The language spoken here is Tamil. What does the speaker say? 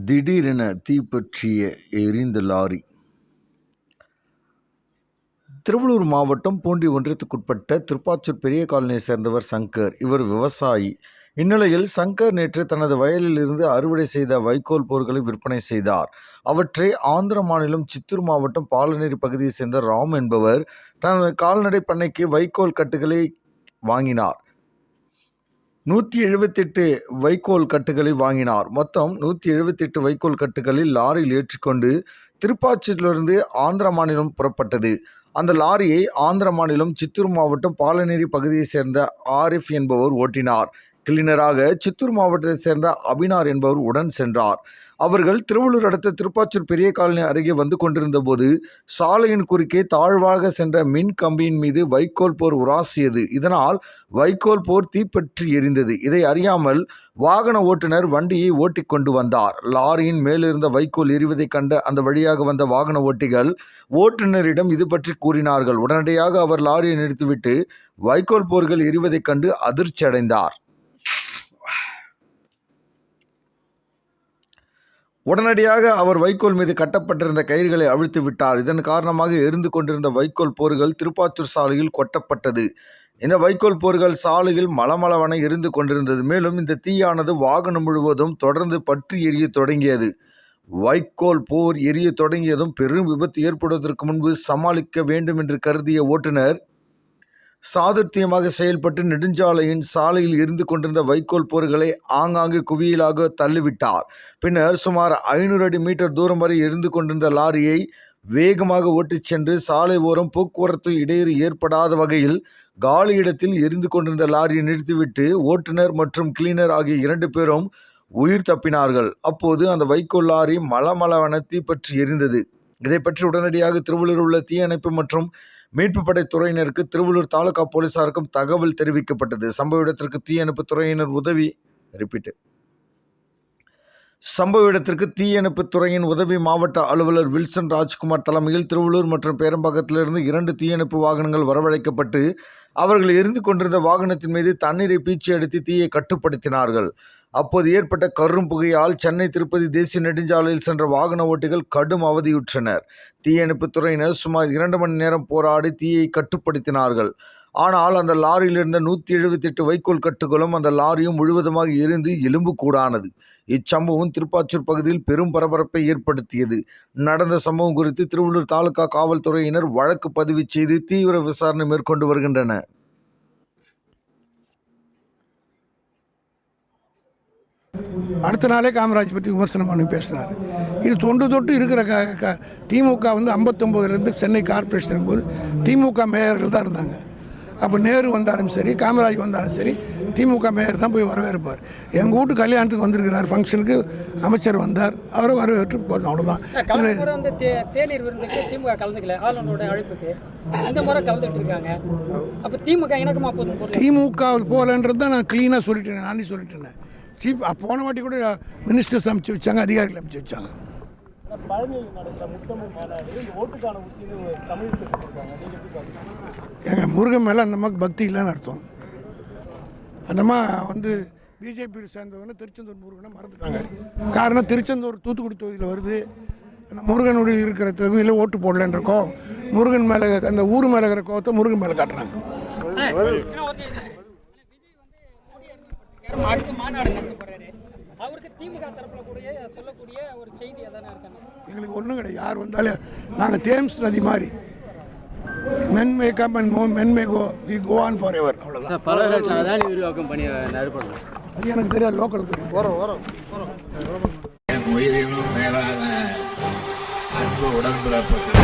திடீரென தீப்பற்றிய எரிந்த லாரி. திருவள்ளூர் மாவட்டம் பூண்டி ஒன்றியத்துக்குட்பட்ட திருப்பாச்சூர் பெரிய காலனியை சேர்ந்தவர் சங்கர். இவர் விவசாயி. இந்நிலையில் சங்கர் நேற்று தனது வயலில் இருந்து அறுவடை செய்த வைக்கோல் போர்களை விற்பனை செய்தார். அவற்றை ஆந்திர மாநிலம் சித்தூர் மாவட்டம் பாலநேரி பகுதியைச் சேர்ந்த ராம் என்பவர் தனது கால்நடை பண்ணைக்கு வைக்கோல் கட்டுகளை வாங்கினார். நூற்றி எழுபத்தெட்டு வைக்கோல் கட்டுகளை வாங்கினார். மொத்தம் நூற்றி எழுபத்தெட்டு வைக்கோல் கட்டுகளில் லாரியில் ஏற்றிக்கொண்டு திருப்பாச்சூரிலிருந்து ஆந்திர மாநிலம் புறப்பட்டது. அந்த லாரியை ஆந்திர மாநிலம் சித்தூர் மாவட்டம் பாலநேரி பகுதியைச் சேர்ந்த ஆரிஃப் என்பவர் ஓட்டினார். கிளீனராக சித்தூர் மாவட்டத்தைச் சேர்ந்த அபினார் என்பவர் உடன் சென்றார். அவர்கள் திருவள்ளூர் அடுத்த திருப்பாச்சூர் பெரிய காலனி அருகே வந்து கொண்டிருந்த போது சாலையின் குறுக்கே தாழ்வாக சென்ற மின் கம்பியின் மீது வைக்கோல் போர் உராசியது. இதனால் வைக்கோல் போர் தீப்பற்றி எரிந்தது. இதை அறியாமல் வாகன ஓட்டுநர் வண்டியை ஓட்டிக் கொண்டு வந்தார். லாரியின் மேலிருந்த வைக்கோல் எரிவதைக் கண்ட அந்த வழியாக வந்த வாகன ஓட்டிகள் ஓட்டுநரிடம் இது பற்றி கூறினார்கள். உடனடியாக அவர் லாரியை நிறுத்திவிட்டு வைக்கோல் போர்கள் எரிவதைக் கண்டு அதிர்ச்சி அடைந்தார் உடனடியாக அவர் வைக்கோல் மீது கட்டப்பட்டிருந்த கயிறுகளை அழுத்து விட்டார். இதன் காரணமாக எரிந்து கொண்டிருந்த வைக்கோல் போர்கள் திருப்பாத்தூர் சாலையில் கொட்டப்பட்டது. இந்த வைக்கோல் போர்கள் சாலையில் மலமளவன எரிந்து கொண்டிருந்தது. மேலும் இந்த தீயானது வாகனம் முழுவதும் தொடர்ந்து பற்றி எரிய தொடங்கியது. வைக்கோல் போர் எரிய தொடங்கியதும் பெரும் விபத்து ஏற்படுவதற்கு முன்பு சமாளிக்க வேண்டும் என்று கருதிய ஓட்டுநர் சாதுர்த்தியமாக செயல்பட்டு நெடுஞ்சாலையின் சாலையில் இருந்து கொண்டிருந்த வைக்கோல் போர்களை ஆங்காங்கே குவியலாக தள்ளிவிட்டார். பின்னர் சுமார் ஐநூறு அடி மீட்டர் தூரம் வரை இருந்து கொண்டிருந்த லாரியை வேகமாக ஓட்டிச் சென்று சாலை ஓரம் போக்குவரத்து இடையூறு ஏற்படாத வகையில் காலி இடத்தில் எரிந்து கொண்டிருந்த லாரியை நிறுத்திவிட்டு ஓட்டுநர் மற்றும் கிளீனர் ஆகிய இரண்டு பேரும் உயிர் தப்பினார்கள். அப்போது அந்த வைக்கோல் லாரி மலமளவன தீப்பற்றி எரிந்தது. இதை பற்றி உடனடியாக திருவள்ளூர் உள்ள தீயணைப்பு மற்றும் மீட்பு படை துறையினருக்கு திருவள்ளூர் தாலுகா போலீசாருக்கும் தகவல் தெரிவிக்கப்பட்டது. சம்பவ இடத்திற்கு தீயணைப்பு துறையினர் உதவி ரிப்பீட்டு சம்பவ இடத்திற்கு தீயணைப்பு துறையின் உதவி மாவட்ட அலுவலர் வில்சன் ராஜ்குமார் தலைமையில் திருவள்ளூர் மற்றும் பேரம்பாக்கத்திலிருந்து இரண்டு தீயணைப்பு வாகனங்கள் வரவழைக்கப்பட்டு அவர்கள் எரிந்து கொண்டிருந்த வாகனத்தின் மீது தண்ணீரை பீச்சி அடித்து தீயை கட்டுப்படுத்தினார்கள். அப்போது ஏற்பட்ட கரும் புகையால் சென்னை திருப்பதி தேசிய நெடுஞ்சாலையில் சென்ற வாகன ஓட்டிகள் கடும் அவதியுற்றனர். தீயணைப்புத் துறையினர் சுமார் இரண்டு மணி நேரம் போராடி தீயை கட்டுப்படுத்தினார்கள். ஆனால் அந்த லாரியில் இருந்த நூற்றி எழுபத்தெட்டு வைக்கோல் கட்டுகளும் அந்த லாரியும் முழுவதுமாக எரிந்து எலும்பு கூடானது. இச்சம்பவம் திருப்பாச்சூர் பகுதியில் பெரும் பரபரப்பை ஏற்படுத்தியது. நடந்த சம்பவம் குறித்து திருவள்ளூர் தாலுகா காவல்துறையினர் வழக்கு பதிவு செய்து தீவிர விசாரணை மேற்கொண்டு வருகின்றனர். அடுத்த நாளே காமராஜ் பற்றி விமர்சனம் பண்ணி பேசினார். இது தொண்டு தொட்டு இருக்கிற க க திமுக வந்து ஐம்பத்தொம்போதுலேருந்து சென்னை கார்ப்பரேஷன் போது திமுக மேயர்கள் தான் இருந்தாங்க. அப்போ நேரு வந்தாலும் சரி காமராஜ் வந்தாலும் சரி திமுக மேயர் தான் போய் வரவேற்பார். எங்கள் வீட்டு கல்யாணத்துக்கு வந்திருக்கிறார் ஃபங்க்ஷனுக்கு அமைச்சர் வந்தார் அவரை வரவேற்று போகணும் அவ்வளோதான் தேநீர் விருந்துக்கு திமுக கலந்துக்கல ஆளுநரோட அழைப்புக்கு. இந்த முறை கலந்துட்டு இருக்காங்க. அப்போ திமுக இணக்கமா போதும் பொருள் திமுக போகலன்றது தான் நான் க்ளீனாக சொல்லிட்டேன் நானே சொல்லிட்டேன். சீப் போன வாட்டி கூட மினிஸ்டர்ஸ் அனுப்பிச்சி வச்சாங்க அதிகாரிகள் அனுப்பிச்சி வச்சாங்க எங்கள் முருகன் மேலே அந்த அம்மாவுக்கு பக்தி இல்லைன்னு அர்த்தம் அந்த அம்மா வந்து பிஜேபியில் சேர்ந்தவங்க திருச்செந்தூர் முருகனை மறந்துட்டாங்க காரணம் திருச்செந்தூர் தூத்துக்குடி தொகுதியில் வருது அந்த முருகனுடைய இருக்கிற தொகுதியில் ஓட்டு போடலன்னு இருக்கோம் முருகன் மேலே அந்த ஊர் மேலே இருக்கிற கோவத்தை முருகன் மேலே காட்டுறாங்க அடுத்து மாநாடு நடத்த போறாரு. அவருக்கு திமுக தரப்புல கூடிய சொல்லக்கூடிய ஒரு செய்தி அதானே இருக்காங்க. எங்களுக்கு ஒன்றும் கிடையாது. யார் வந்தாலும் நாங்கள் தேம்ஸ் நதி மாதிரி. மென் மே கம் அண்ட் மோ men may go we go on for ever அவ்வளோதான் சார் பல லட்சம் அதானி விரிவாக்கம் பண்ணி நடைபெறணும் அது எனக்கு தெரியாது லோக்கல் வரோம் வரோம் என் உயிரினும் மேலான அன்பு உடன்பிறப்புகள்